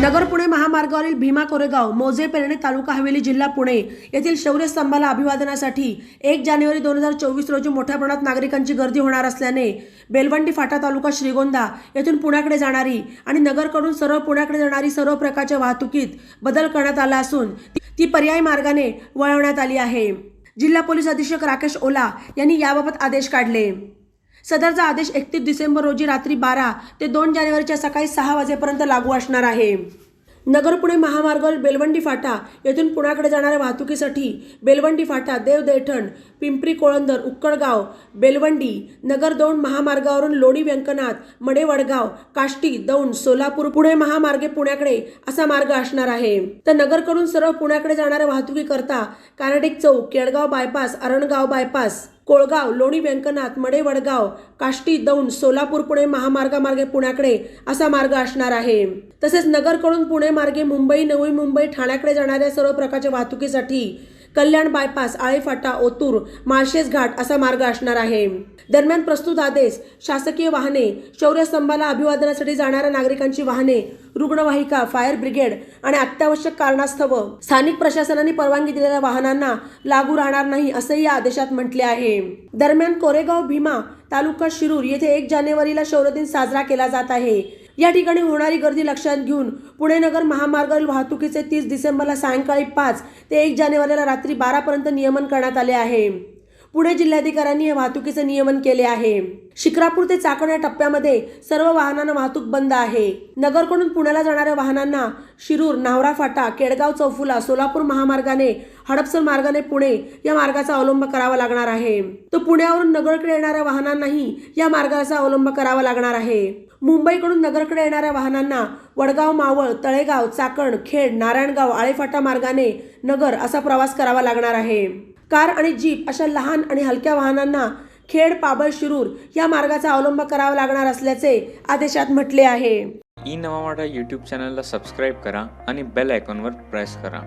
नगर पुणे महामार्गावरील भीमा कोरेगाव मोजे पेरणे तालुका हवेली जिल्हा पुणे येथील शौर्य स्तंभाला अभिवादनासाठी एक जानेवारी दोन हजार चोवीस रोजी मोठ्या प्रमाणात नागरिकांची गर्दी होणार असल्याने बेलवंडी फाटा तालुका श्रीगोंदा येथून पुण्याकडे जाणारी आणि नगरकडून सरळ पुण्याकडे जाणारी सर्व प्रकारच्या वाहतुकीत बदल करण्यात आला असून ती पर्यायी मार्गाने वळवण्यात आली आहे. जिल्हा पोलीस अधीक्षक राकेश ओला यांनी याबाबत आदेश काढले. सदरचा आदेश एकतीस डिसेंबर रोजी रात्री बारा ते दोन जानेवारीच्या सकाळी सहा वाजेपर्यंत लागू असणार आहे. नगर पुणे महामार्गावर बेलवंडी फाटा येथून पुण्याकडे जाणाऱ्या वाहतुकीसाठी बेलवंडी फाटा देवदैठण पिंपरी कोळंदर उक्कडगाव बेलवंडी नगर दौंड महामार्गावरून लोणी व्यंकनाथ मडे वडगाव काष्टी दौंड सोलापूर पुणे महामार्गे पुण्याकडे असा मार्ग असणार आहे. तर नगरकडून सरळ पुण्याकडे जाणाऱ्या वाहतुकीकरता कानडिक चौक केळगाव बायपास अरणगाव बायपास कोळगाव लोणी व्यंकनाथ मडे वडगाव काष्टी दौंड सोलापूर पुणे महामार्गामार्गे पुण्याकडे असा मार्ग असणार आहे. तसेच नगरकडून पुणे मार्गे मुंबई नवी मुंबई ठाण्याकडे जाणाऱ्या सर्व प्रकारच्या वाहतुकीसाठी कल्याण बायपास आळेफाटा ओतूर माळशेज घाट असा मार्ग असणार आहे. दरम्यान प्रस्तुत आदेश शासकीय वाहने शौर्यस्तंभाला अभिवादनासाठी जाणाऱ्या नागरिकांची वाहने रुग्णवाहिका फायर ब्रिगेड आणि अत्यावश्यक कारणास्तव स्थानिक प्रशासनाने परवानगी दिलेल्या वाहनांना लागू राहणार नाही असंही या आदेशात म्हटले आहे. दरम्यान कोरेगाव भीमा तालुका शिरूर येथे एक जानेवारीला शौर्यदिन साजरा केला जात आहे. या ठिकाणी होणारी गर्दी लक्षात घेऊन पुणे नगर महामार्गावरील वाहतुकीचे तीस डिसेंबरला सायंकाळी पाच ते एक जानेवारीला रात्री बारापर्यंत नियमन करण्यात आले आहे. पुणे जिल्हाधिकाऱ्यांनी हे वाहतुकीचे नियमन केले आहे. शिक्रापूर ते चाकण या टप्प्यामध्ये सर्व वाहनांना वाहतूक बंद आहे. नगरकडून पुण्याला जाणाऱ्या वाहनांना शिरूर नावरा फाटा केडगाव चौफुला सोलापूर महामार्गाने हडपसर मार्गाने पुणे या मार्गाचा अवलंब करावा लागणार आहे. तर पुण्यावरून नगरकडे येणाऱ्या वाहनांनाही या मार्गाचा अवलंब करावा लागणार आहे. मुंबईकडून नगरकडे येणाऱ्या वाहनांना वडगाव मावळ तळेगाव चाकण खेड नारायणगाव आळेफाटा मार्गाने नगर असा प्रवास करावा लागणार आहे. कार आणि जीप अशा लहान आणि हलक्या वाहनांना खेड पाबळ शिरूर या मार्गाचा अवलंब करावा लागणार असल्याचे आदेशात म्हटले आहे. ई नवा युट्यूब यूट्यूब चॅनलला सबस्क्राईब करा आणि बेल आयकॉनवर प्रेस करा.